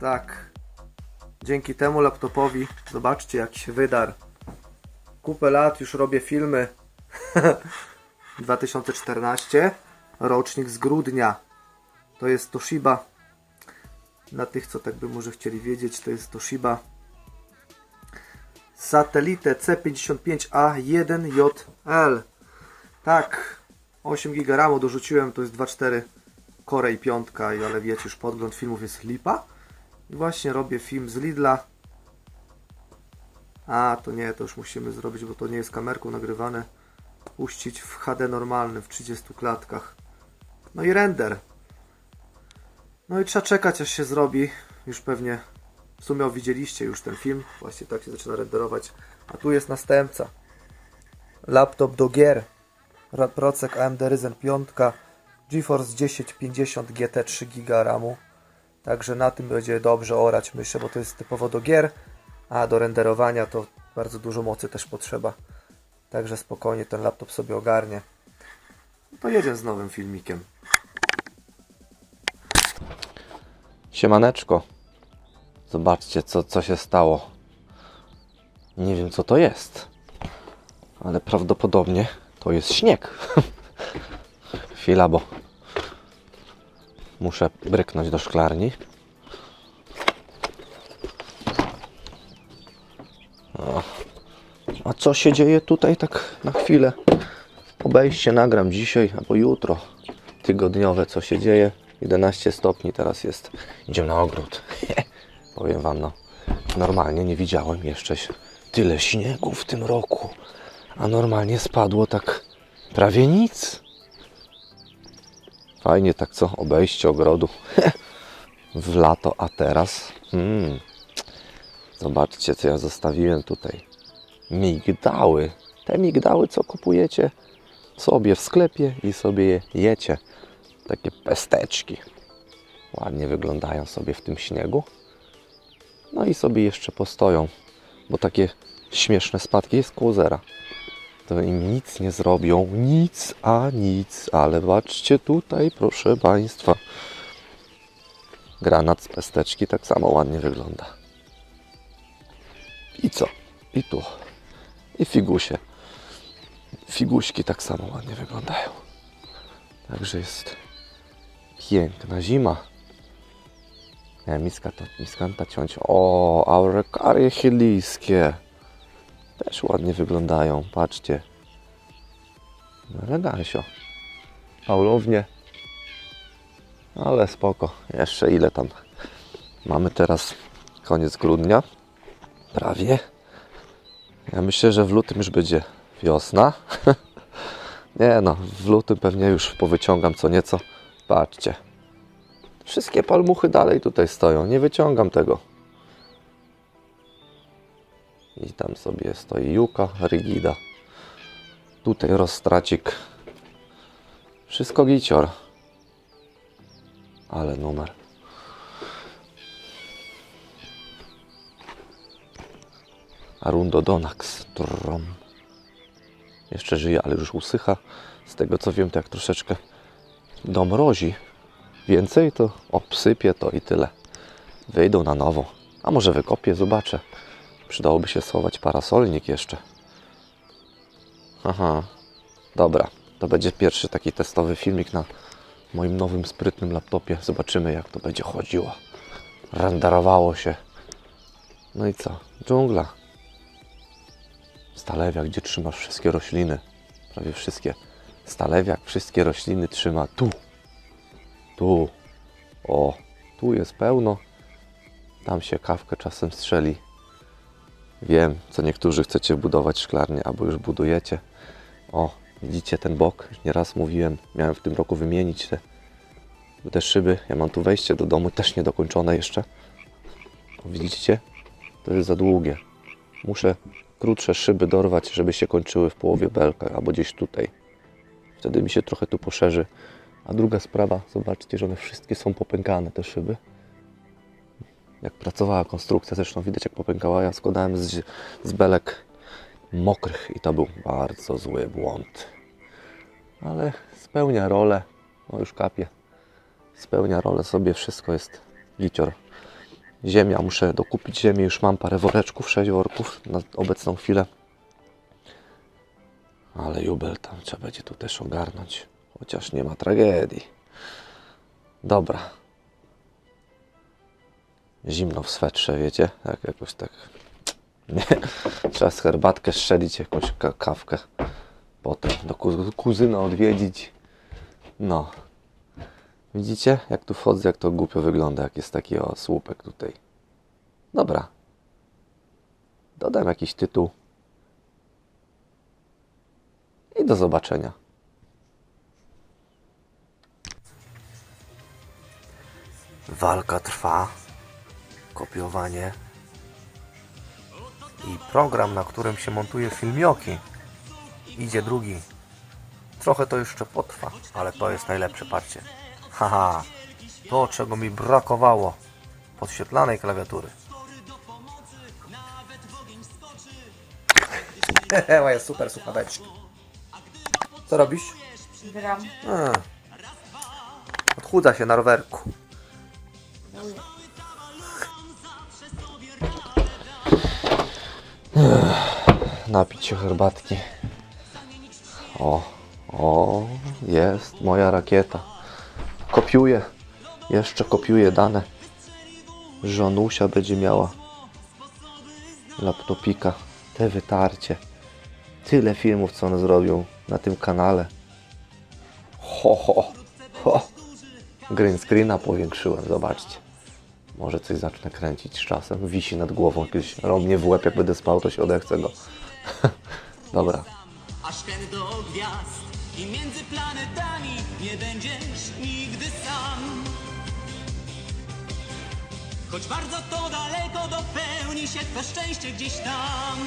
Tak. Dzięki temu laptopowi, zobaczcie jak się wydar. Kupę lat już robię filmy. 2014, rocznik z grudnia. To jest Toshiba. Dla tych, co tak by może chcieli wiedzieć, to jest Toshiba Satellite C55A1JL. Tak, 8 GB dorzuciłem, to jest 2.4 Core i 5, ale wiecie, już podgląd filmów jest lipa. I właśnie robię film z Lidla. A, to nie, to już musimy zrobić, bo to nie jest kamerką nagrywane. Puścić w HD normalnym, w 30 klatkach. No i render. No i trzeba czekać, aż się zrobi. Już pewnie, w sumie widzieliście już ten film. Właśnie tak się zaczyna renderować. A tu jest następca. Laptop do gier. Ra- Procek AMD Ryzen 5. GeForce 1050 GT 3 GB RAMu. Także na tym będzie dobrze orać, myślę, bo to jest typowo do gier, a do renderowania to bardzo dużo mocy też potrzeba. Także spokojnie ten laptop sobie ogarnie. To jedziemy z nowym filmikiem. Siemaneczko. Zobaczcie, co, co się stało. Nie wiem, co to jest. Ale prawdopodobnie to jest śnieg. Chwila, bo muszę bryknąć do szklarni. A co się dzieje tutaj tak na chwilę? Obejście nagram dzisiaj albo jutro. Tygodniowe, co się dzieje. 11 stopni teraz jest. Idziemy na ogród. Powiem Wam, no, normalnie nie widziałem jeszcze tyle śniegu w tym roku. A normalnie spadło tak prawie nic. Fajnie tak co, obejście ogrodu w lato, a teraz hmm, zobaczcie co ja zostawiłem tutaj. Migdały. Te migdały co kupujecie sobie w sklepie i sobie je jecie. Takie pesteczki. Ładnie wyglądają sobie w tym śniegu. No i sobie jeszcze postoją, bo takie śmieszne spadki jest koło zera. To im nic nie zrobią, nic a nic, ale patrzcie tutaj, proszę Państwa. Granat z pesteczki tak samo ładnie wygląda. I co? I tu. I figusie. Figuśki tak samo ładnie wyglądają. Także jest piękna zima. Nie, miska to, miskanta ciąć. O, aurekarie chilijskie. Też ładnie wyglądają, patrzcie. No, Elegancio. Paulownie. Ale spoko. Jeszcze ile tam? Mamy teraz koniec grudnia. Prawie. Ja myślę, że w lutym już będzie wiosna. Nie no, w lutym pewnie już powyciągam co nieco. Patrzcie. Wszystkie palmuchy dalej tutaj stoją. Nie wyciągam tego. I tam sobie stoi juka, rigida. Tutaj rozstracik. Wszystko gicior. Ale numer. Arundo Donax. Trom. Jeszcze żyje, ale już usycha. Z tego co wiem, to jak troszeczkę domrozi więcej, to obsypię to i tyle. Wyjdą na nowo. A może wykopię, zobaczę. Przydałoby się schować parasolnik jeszcze. Aha, dobra. To będzie pierwszy taki testowy filmik na moim nowym, sprytnym laptopie. Zobaczymy, jak to będzie chodziło. Renderowało się. No i co? Dżungla. Stalewiak, gdzie trzymasz wszystkie rośliny. Prawie wszystkie. Stalewiak wszystkie rośliny trzyma tu. Tu. O, tu jest pełno. Tam się kawkę czasem strzeli. Wiem, co niektórzy chcecie budować szklarnię, albo już budujecie. O, widzicie ten bok? Nieraz mówiłem, miałem w tym roku wymienić te, te szyby. Ja mam tu wejście do domu, też niedokończone jeszcze. Widzicie? To jest za długie. Muszę krótsze szyby dorwać, żeby się kończyły w połowie belka, albo gdzieś tutaj. Wtedy mi się trochę tu poszerzy. A druga sprawa, zobaczcie, że one wszystkie są popękane, te szyby. Jak pracowała konstrukcja, zresztą widać jak popękała, ja składałem z, z belek mokrych i to był bardzo zły błąd. Ale spełnia rolę, no już kapie. Spełnia rolę sobie, wszystko jest gicior. Ziemia, muszę dokupić ziemię. Już mam parę woreczków, 6 worków na obecną chwilę. Ale jubel tam trzeba będzie tu też ogarnąć. Chociaż nie ma tragedii. Dobra. Zimno w swetrze, wiecie? Tak jakoś tak. Nie. Trzeba z herbatkę strzelić, jakąś ka- kawkę. Potem do ku- kuzyna odwiedzić. No. Widzicie, jak tu wchodzę, jak to głupio wygląda, jak jest taki o słupek tutaj. Dobra. Dodam jakiś tytuł. I do zobaczenia. Walka trwa. Kopiowanie. I program, na którym się montuje filmioki. Idzie drugi. Trochę to jeszcze potrwa, ale to jest najlepsze, patrzcie. Haha, to czego mi brakowało. Podświetlanej klawiatury. Moje super słuchaweczki. Co robisz? Gram. A. Odchudza się na rowerku. Napić się herbatki. O, o, jest moja rakieta. Kopiuję, jeszcze kopiuję dane. Żonusia będzie miała laptopika. Te wytarcie. Tyle filmów, co one zrobią na tym kanale. Ho, ho, ho. Green screena powiększyłem, zobaczcie. Może coś zacznę kręcić z czasem. Wisi nad głową jakiś mnie w łeb, jak będę spał, to się odechce go. Dobra. aż ten do gwiazd i między planetami nie będziesz nigdy sam. Choć bardzo to daleko dopełni się to szczęście gdzieś tam.